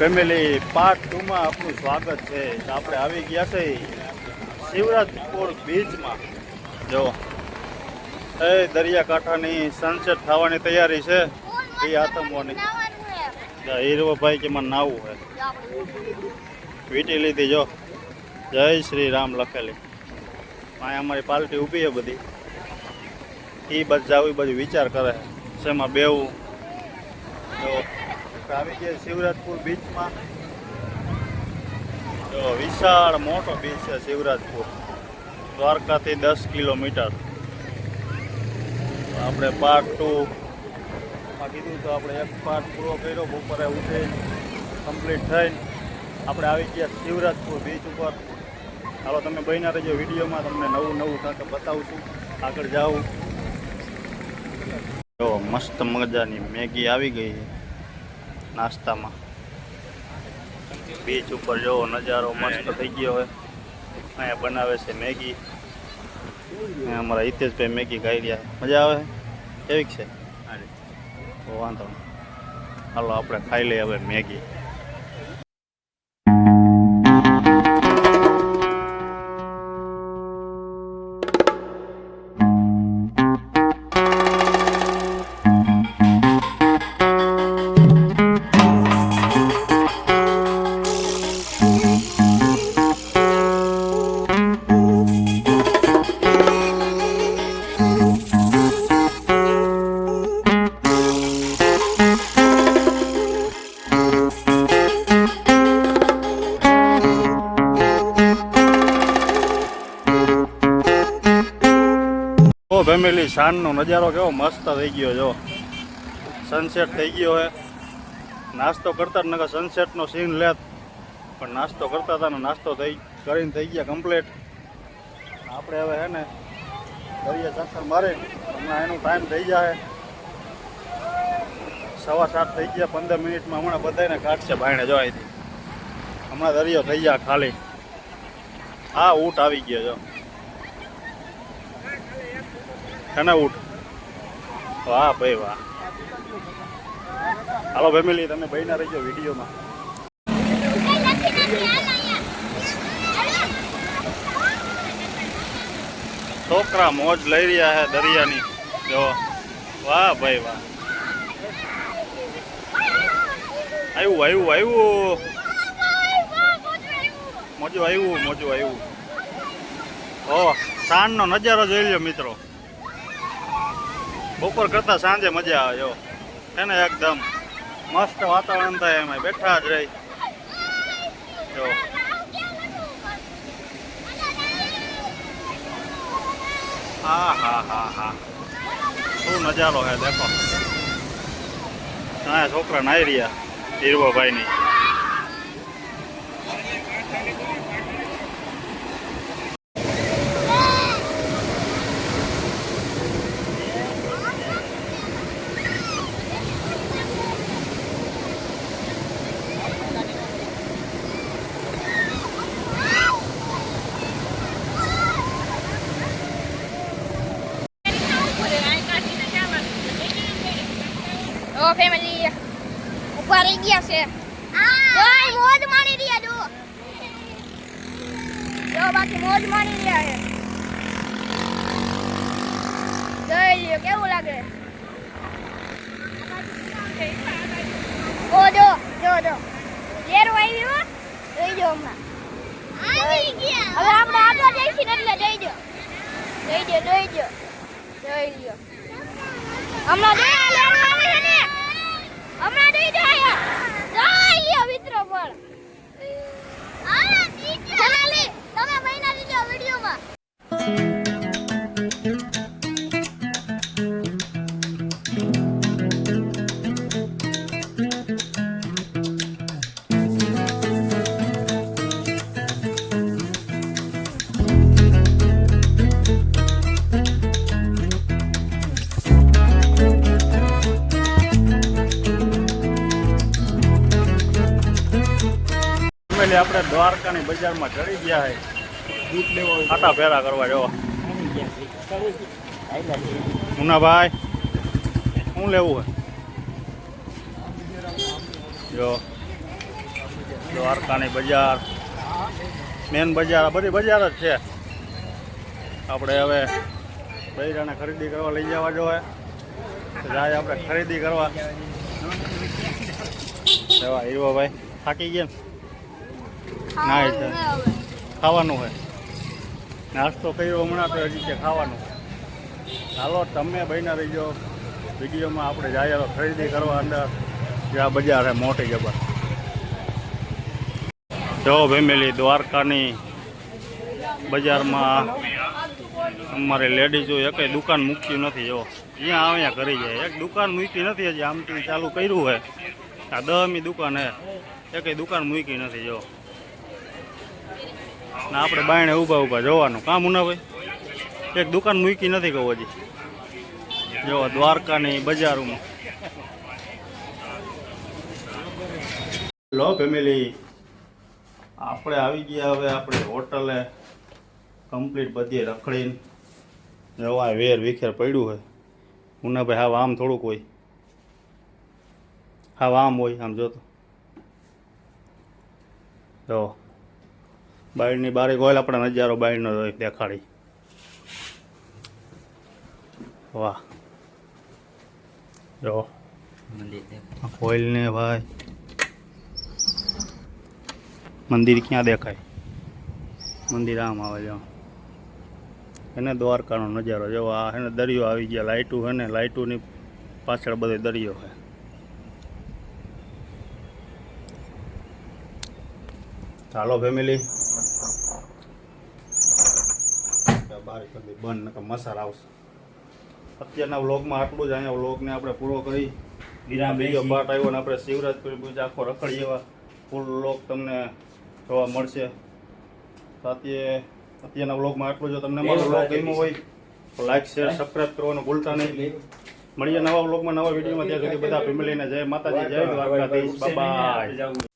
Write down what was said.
Family part ટુમાં આપનું સ્વાગત છે. આપણે આવી ગયા છે શિવરાજપુર બીચમાં. જો, એ દરિયાકાંઠાની સનસેટ થવાની તૈયારી છે. એ આતંકવાની હીરવભાઈ કે મને નાવું છે વીટી લીધી, જો. જય શ્રી રામ લખેલી. અહીંયા અમારી પાર્ટી ઊભી છે બધી. એ બસ જાવી બધું વિચાર કરે શેમાં બેવું? તો આવી ગયા શિવરાજપુર બીચમાં તો વિશાળ મોટો બીચ છે શિવરાજપુર. દ્વારકાથી દસ કિલોમીટર. આપણે પાર્ટ ટુ આ કીધું તો આપણે એક પાર્ટ પૂરો કર્યો, બપોરે ઉઠે કમ્પ્લીટ થઈને આપણે આવી ગયા શિવરાજપુર બીચ ઉપર. હાલો, તમે બન્યા રહેજો વિડીયોમાં, તમને નવું નવું કાંક બતાવું છું આગળ જાઉં જો, મસ્ત મજાની મેગી આવી ગઈ નાસ્તામાં. બીચ ઉપર જો નજારો મસ્ત થઈ ગયો હોય. અહીંયા બનાવે છે મેગી. અમારા હિતેશભાઈ મેગી ખાઈ રહ્યા. મજા આવે? કેવીક છે? વાંધો હાલો આપણે ખાઈ લઈએ હવે મેગી. ઓ ફેમિલી સાંજનો નજારો કેવો મસ્ત થઈ ગયો જો. સનસેટ થઈ ગયો હે. નાસ્તો કરતા જ નકર સનસેટનો સીન લેત. પણ નાસ્તો કરતા હતા નાસ્તો થઈ, કરીને થઈ ગયા કમ્પ્લીટ આપણે હવે હે ને દરિયા ચક્કર મારે. હમણાં એનો ટાઈમ થઈ જાય સવા સાત થઈ ગયા, પંદર મિનિટમાં હમણાં બધાને કાઢશે ભાઈને જો અહીંથી. હમણાં દરિયો થઈ ગયા ખાલી. હા ઊંટ આવી ગયો જો. કને ઉઠ વાહ ભાઈ વાહ. હાલો ફેમિલી, તમે બહીના રહીજો વિડીયોમાં. છોકરા મોજ લઈ રહ્યા છે દરિયાની. જો, વાહ ભાઈ વાહ. આવ્યું આવ્યું આવ્યું મોજું આવ્યું મોજું આવ્યું ઓ, સાંજનો નજારો જોઈ લો મિત્રો. બપોર કરતા સાંજે મજા આવે, જો. એને એકદમ મસ્ત વાતાવરણ થાય એમાં. બેઠા જ રહી. જો. હા હા હા હા. શું નજારો હે, દેખો. હા છોકરા નાઈ રહ્યા ધીરવાભાઈની ઓ ફેમિલી ઉપર રહી ગયા છે જોઈ મોજ માણી રહ્યા જો જો બાકી મોજ માણી રહ્યા છે જોઈ લ્યો કેવું લાગે ઓ જો જો જો લેર આવી હો જોઈ જો હમણાં આવી ગયા હવે આપણે આગળ જઈશું એટલે જોઈ જો જોઈ જો જોઈ જો જોઈ લ્યો હમણાં જો આ લેર આવે છે ને હમણાં દઈ જાય જોઈ મિત્રો પણ. ફેમિલી આપણે દ્વારકાની બજારમાં ચડી ગયા છે આટા ફેરા કરવા જો મુનાભાઈ શું લેવું હે? જો દ્વારકાની બજાર. મેન બજાર બધી બજાર જ છે. આપણે હવે બૈરાને ખરીદી કરવા લઈ જવા જોઈએ જાય આપણે ખરીદી કરવા. હીરો ભાઈ થાકી ગયા ને ખાવાનું હોય. નાસ્તો કર્યો હમણાં તો હજી કે ખાવાનું. ચાલો તમે બહીના રહીજો. વિડીયોમાં આપણે જાય તો ખરીદી કરવા અંદર. જે આ બજાર મોટી જબર. જો ફેમિલી, દ્વારકાની બજારમાં અમારે લેડીઝો એકેય દુકાન મૂકી નથી, જો. અહીંયા આવ્યા કરી જાય. એક દુકાન મૂકી નથી હજી, આમથી ચાલુ કર્યું હોય આ દહમી દુકાન હે. એકેય દુકાન મૂકી નથી, જો. ને આપણે બાયણે ઊભા ઊભા જોવાનું. કામ મુના ભાઈ એક દુકાન મૂકી નથી કહું હજી. જો દ્વારકાની બજારોમાં. લો ફેમિલી. આપણે આવી ગયા હવે આપણે હોટલે. કમ્પ્લીટ બધી રખડીને. જોવા વેર વિખેર પડ્યું હોય. ઉનાભાઈ હા આમ થોડુંક હોય. હા આમ હોય, આમ જોતો. જો. બાયરની બારે ગોયલ આપણા નજારો બાયડનો દેખાડી. વાહ. જો. કોઈલ ને ભાઈ. મંદિર ક્યાં દેખાય? મંદિર આમ આવે જો એને દ્વારકાનો નજારો. જો આ એને દરિયો આવી ગયા. લાઇટું છે ને લાઇટુની પાછળ બધો દરિયો છે ચાલો ફેમિલી બારી કરી બંધ નકર મસાર આવશે. અત્યારના વ્લોગમાં આટલું જ અહીંયા વ્લોગને આપણે પૂરો કરી. વિરામ બીજો. પાર્ટ આવ્યો ને આપણે શિવરાજપુરી પૂજા આખો રખડી એવા ફૂલ વ્લોગ તમને જોવા મળશે. સાથે અત્યારે અત્યારના વ્લોગમાં આટલું જો. તમને મારો વ્લોગ ગમ્યો હોય તો લાઈક શેર સબસ્ક્રાઈબ કરવાનું ભૂલતા નહીં. મળીએ નવા વ્લોગમાં નવા વિડીયોમાં. ત્યાં સુધી બધા ફેમિલીને જય માતાજી જય દ્વારકાધીશ. બાય